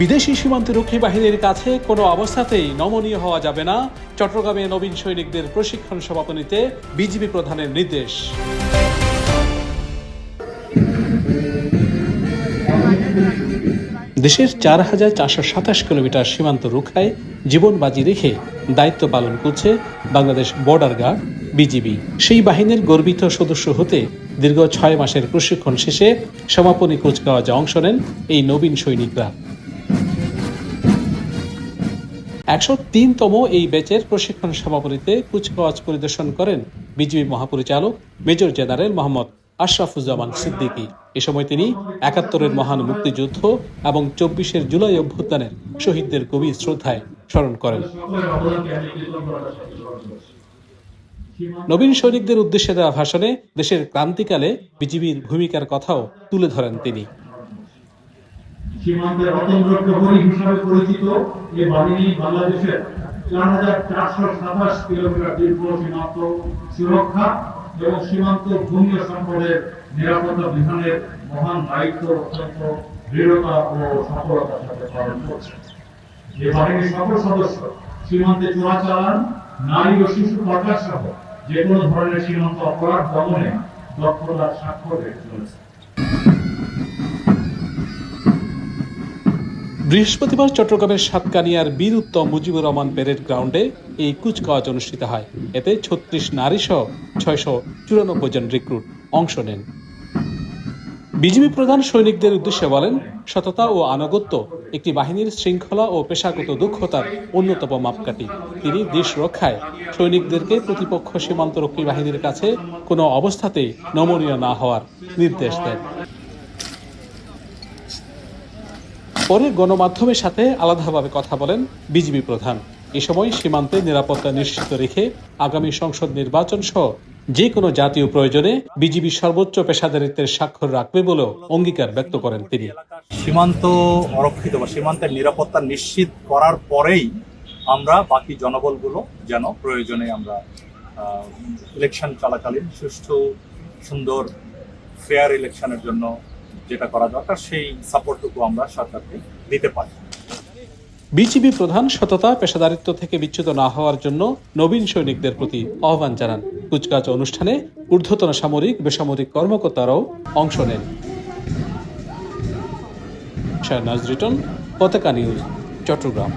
বিদেশি সীমান্তরক্ষী বাহিনীর কাছে কোনো অবস্থাতেই নমনীয় হওয়া যাবে না। চট্টগ্রামে নবীন সৈনিকদের প্রশিক্ষণ সমাপনীতে বিজিবি প্রধানের নির্দেশ। দেশের চার হাজার চারশো সাতাশ কিলোমিটার সীমান্ত রক্ষায় জীবন বাজি রেখে দায়িত্ব পালন করছে বাংলাদেশ বর্ডার গার্ড, বিজিবি। সেই বাহিনীর গর্বিত সদস্য হতে দীর্ঘ ছয় মাসের প্রশিক্ষণ শেষে সমাপনী কুচকাওয়াজে অংশ নেন এই নবীন সৈনিকরা। একশো তিনতম এই ব্যাচের প্রশিক্ষণ সমাপনীতে কুচকাওয়াজ পরিদর্শন করেন বিজিবি মহাপরিচালক মেজর জেনারেল মোহাম্মদ আশরাফুজ্জামান সিদ্দিকী। এ সময় তিনি একাত্তরের মহান মুক্তিযুদ্ধ এবং চব্বিশের জুলাই অভ্যুত্থানের শহীদদের কবি শ্রদ্ধায় স্মরণ করেন। নবীন সৈনিকদের উদ্দেশ্যে দেওয়া ভাষণে দেশের ক্রান্তিকালে বিজিবির ভূমিকার কথাও তুলে ধরেন তিনি। সীমান্তের অতন্ত্র প্রহরী হিসাবে পরিচিত এই বাহিনী বাংলাদেশের চার হাজার চারশো সাতাশ কিলোমিটার দীর্ঘ সীমান্ত সুরক্ষা এবং সীমান্ত ভূমি সম্পদের নিরাপত্তা বিধানের মহান দায়িত্ব অত্যন্ত দৃঢ়তা ও সফলতার সাথে পালন করছে। এই বাহিনীর সকল সদস্য সীমান্তে চোরাচালান নারী ও শিশু পাচার সহ যে কোনো ধরনের সীমান্ত অপরাধ দমনে দক্ষতার স্বাক্ষর রেখে চলেছে। বৃহস্পতিবার চট্টগ্রামের সাতকানিয়ার বীর উত্তম মুজিবুর রহমান প্যারেড গ্রাউন্ডে এই কুচকাওয়াজ অনুষ্ঠিত হয়। এতে ছত্রিশ নারী সহ ছয়শো চুরানব্বই জন রিক্রুট অংশ নেন। বিজিবি প্রধান সৈনিকদের উদ্দেশ্যে বলেন, সততা ও আনুগত্য একটি বাহিনীর শৃঙ্খলা ও পেশাগত দক্ষতার অন্যতম মাপকাঠি। তিনি দেশ রক্ষায় সৈনিকদেরকে প্রতিপক্ষ সীমান্তরক্ষী বাহিনীর কাছে কোনো অবস্থাতেই নমনীয় না হওয়ার নির্দেশ দেন। পরে গণমাধ্যমের সাথে আলাদাভাবে কথা বলেন বিজিবি প্রধান। এ সময় সীমান্তে নিরাপত্তা নিশ্চিত রেখে আগামী সংসদ নির্বাচন সহ যে কোনো জাতীয় প্রয়োজনে বিজিবি সর্বোচ্চ পেশাদারিত্বের স্বাক্ষর রাখবে বলেও অঙ্গীকার ব্যক্ত করেন তিনি। সীমান্ত অরক্ষিত বা সীমান্তের নিরাপত্তা নিশ্চিত করার পরেই আমরা বাকি জনবলগুলো যেন প্রয়োজনে আমরা ইলেকশন চলাকালীন সুষ্ঠু, সুন্দর ফেয়ার ইলেকশনের জন্য যেটা করা দরকার, সেই সাপোর্টটুকু আমরা সরকারকে দিতে পারি। বিজিবি প্রধান সততা, পেশাদারিত্ব থেকে বিচ্যুত না হওয়ার জন্য নবীন সৈনিকদের প্রতি আহ্বান জানান। কুচকাচ অনুষ্ঠানে ঊর্ধ্বতন সামরিক, বেসামরিক কর্মকর্তারাও অংশ নেন। শাহনাজ রিটন, পতাকা নিউজ, চট্টগ্রাম।